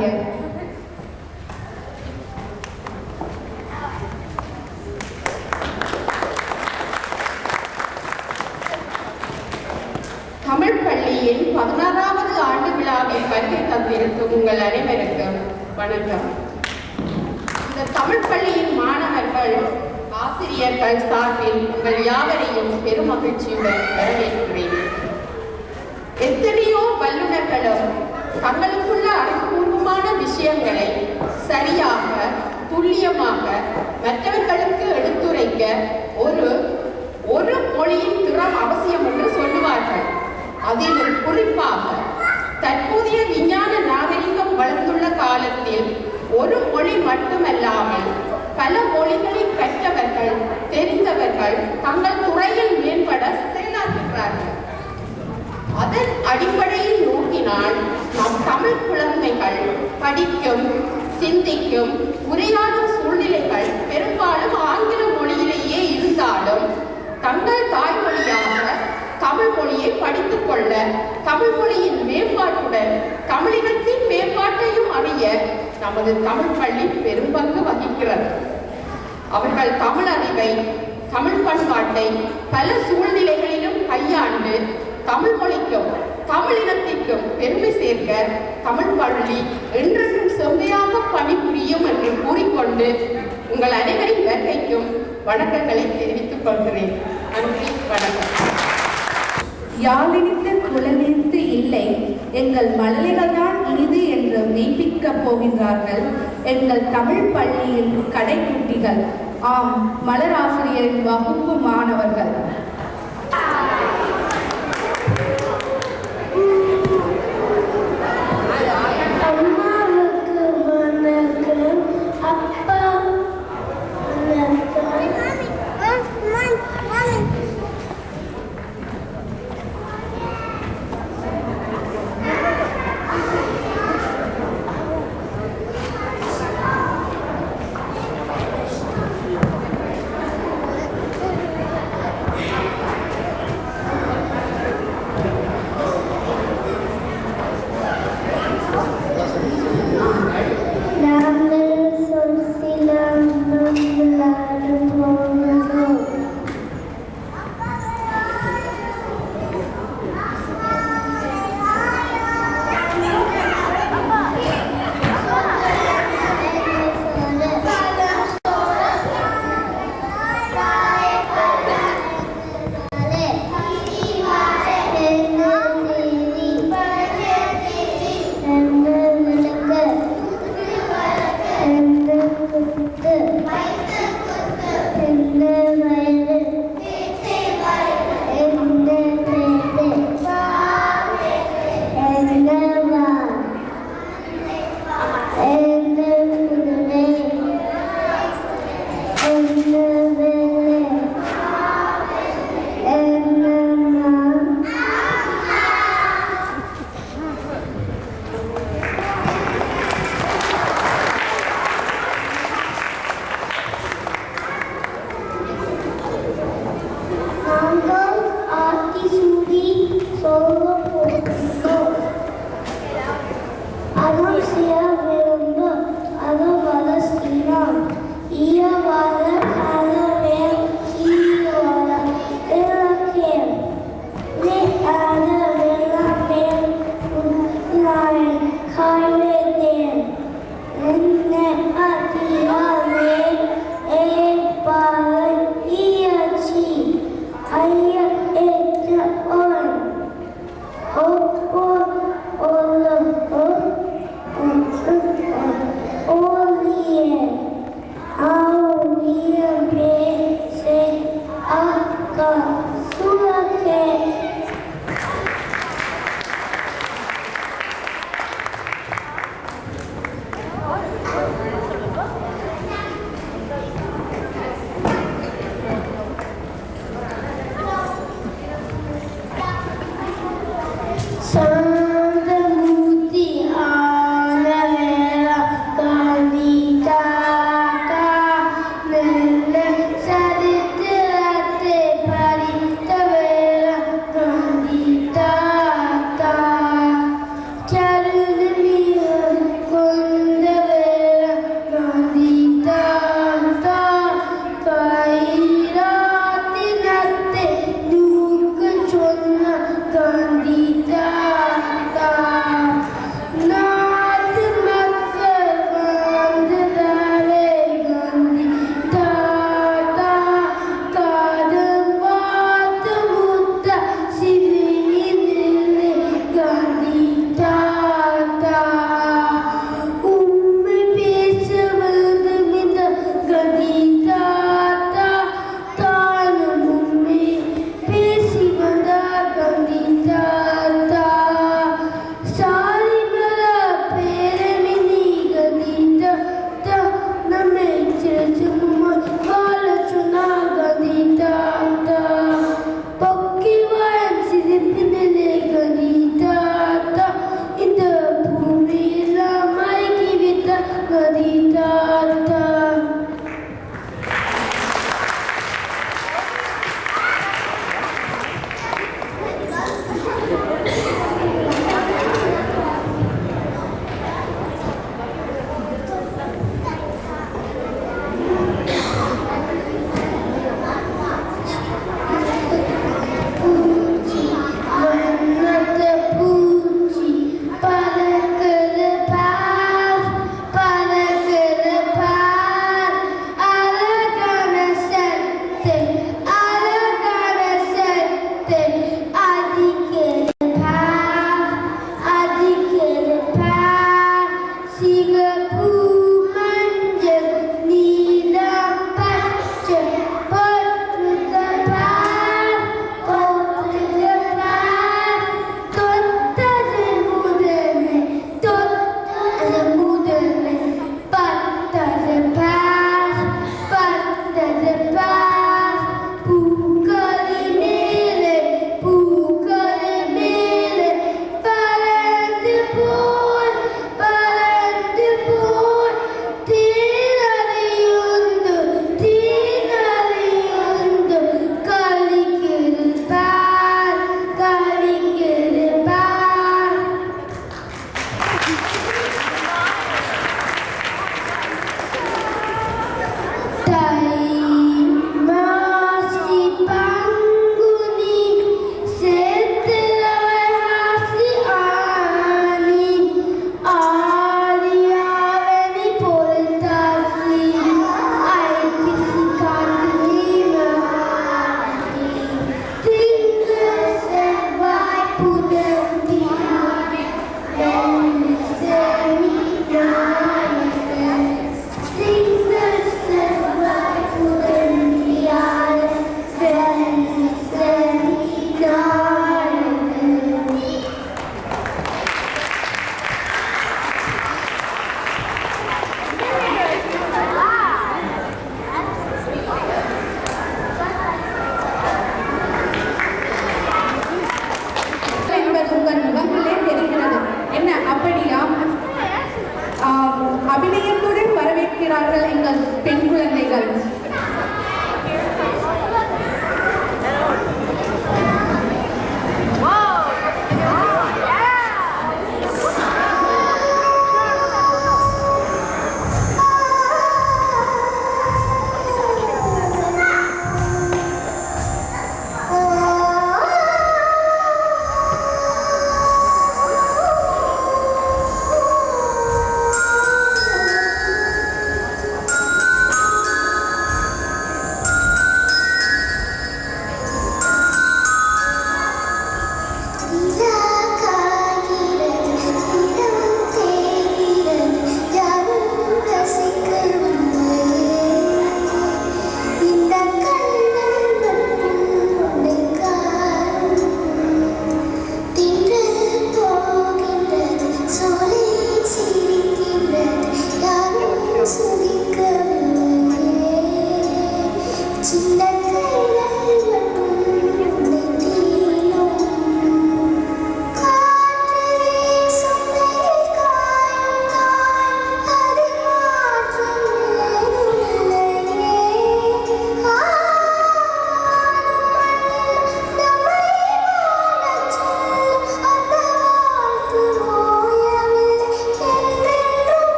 Danke. மொழியின் திறம் அவசியம் என்று சொல்லுவார்கள். அதிலும் குறிப்பாக தற்போதைய விஞ்ஞான நாகரிகம் வளர்ந்துள்ள காலத்தில் ஒரு மொழி மட்டுமல்லாமல் பல மொழிகளை கற்றவர்கள் தெரிந்தவர்கள் தங்கள் துறையில் மேம்பட செயலாற்றுகிறார்கள். அதன் அடிப்படையில் நோக்கினால் நம் தமிழ் குழந்தைகள் படிக்கும் சிந்திக்கும் உரையாடும் சூழ்நிலைகள் பெரும்பாலும் ஆங்கில மொழியிலேயே இருந்தாலும் தங்கள் தாய்மொழியாக தமிழ் மொழியை படித்துக் கொள்ள தமிழ் மொழியின் மேம்பாட்டுடன் தமிழினத்தின் மேம்பாட்டையும் அறிய நமது தமிழ் பள்ளி பெரும்பங்கு வகிக்கிறது. அவர்கள் தமிழ் அறிவை தமிழ் பண்பாட்டை பல சூழ்நிலைகளிலும் கையாண்டு தமிழ் மொழிக்கும் தமிழினத்திற்கும் பெருமை சேர்க்க தமிழ் பள்ளி என்றென்றும் செம்மையாக பணிபுரியும் என்று கூறிக்கொண்டு உங்கள் அனைவரின் வருகைக்கும் வணக்கங்களை தெரிவித்துக் கொள்கிறேன் நன்றி வணக்கம் இல்லை எங்கள் மழலைகள்தான் இனிது என்று மெய்ப்பிக்க போகின்றார்கள். எங்கள் தமிழ் பள்ளியின் கடைக்குட்டிகள் ஆம் மலராசிரியரின் வகுப்பு மாணவர்கள்.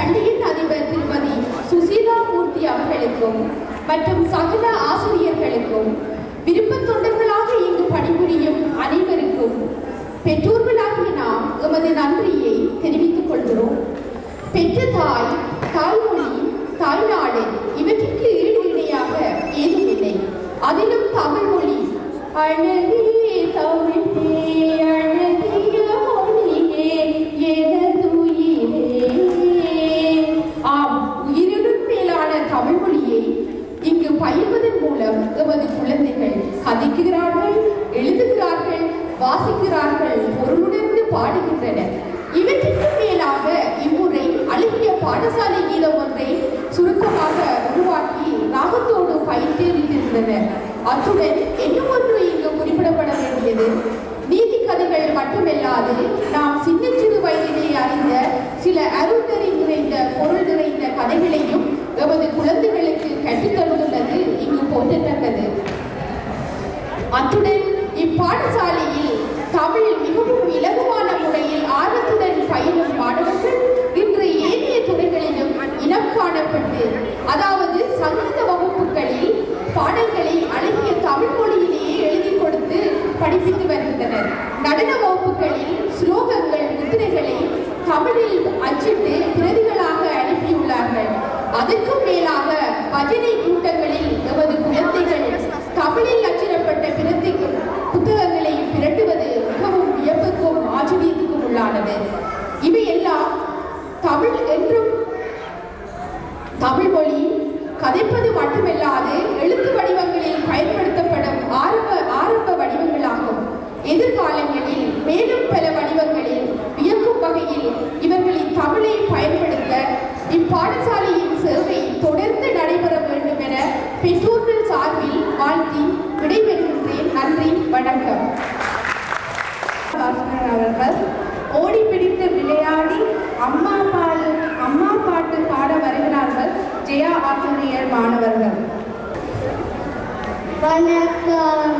பள்ளியின் அதிபர் திருமதி சுசீலா மூர்த்தி அவர்களுக்கும் மற்றும் சகல ஆசிரியர்களுக்கும் விருப்ப தொண்டர்களாக இங்கு பணிபுரியும் அனைவருக்கும் பெற்றோர்களாகிய நாம் எமது நன்றியை தெரிவித்துக் கொள்கிறோம். பெற்ற தாய் தாய்மொழி தாய்நாடு இவற்றிற்கு ஈடு இணையாக ஏதுமில்லை அதிலும் தமிழ் மொழி பயிற்சியிருக்கின்றனர் அத்துடன் இன்னும் ஒன்று இங்கு குறிப்பிடப்பட வேண்டியது? நீதி கதைகள் மட்டுமல்லாது நாம் சின்னச்சிறு வயதிலே அறிந்த சில அருள்நெறி நிறைந்த பொருள் நிறைந்த கதைகளையும் எமது குழந்தைகளுக்கு கற்றுத்தந்துள்ளது இங்கு போற்றத்தக்கது. அத்துடன் இப்பாடசாலையில் தமிழ் எதிர்காலங்களில் மேலும் பல வடிவங்களில் வியக்கும் வகையில் இவர்களின் தமிழை பயன்படுத்த இப்பாடசாலையின் சேவை தொடர்ந்து நடைபெற வேண்டும் என பெற்றோர்கள் சார்பில் வாழ்த்தி விடைபெறுகின்றேன். நன்றி வணக்கம். அவர்கள் ஓடி பிடித்து விளையாடி அம்மா பால் அம்மா பாட்டு பாட வருகிறார்கள். ஜெயா ஆசிரியர் மாணவர்கள். வணக்கம்.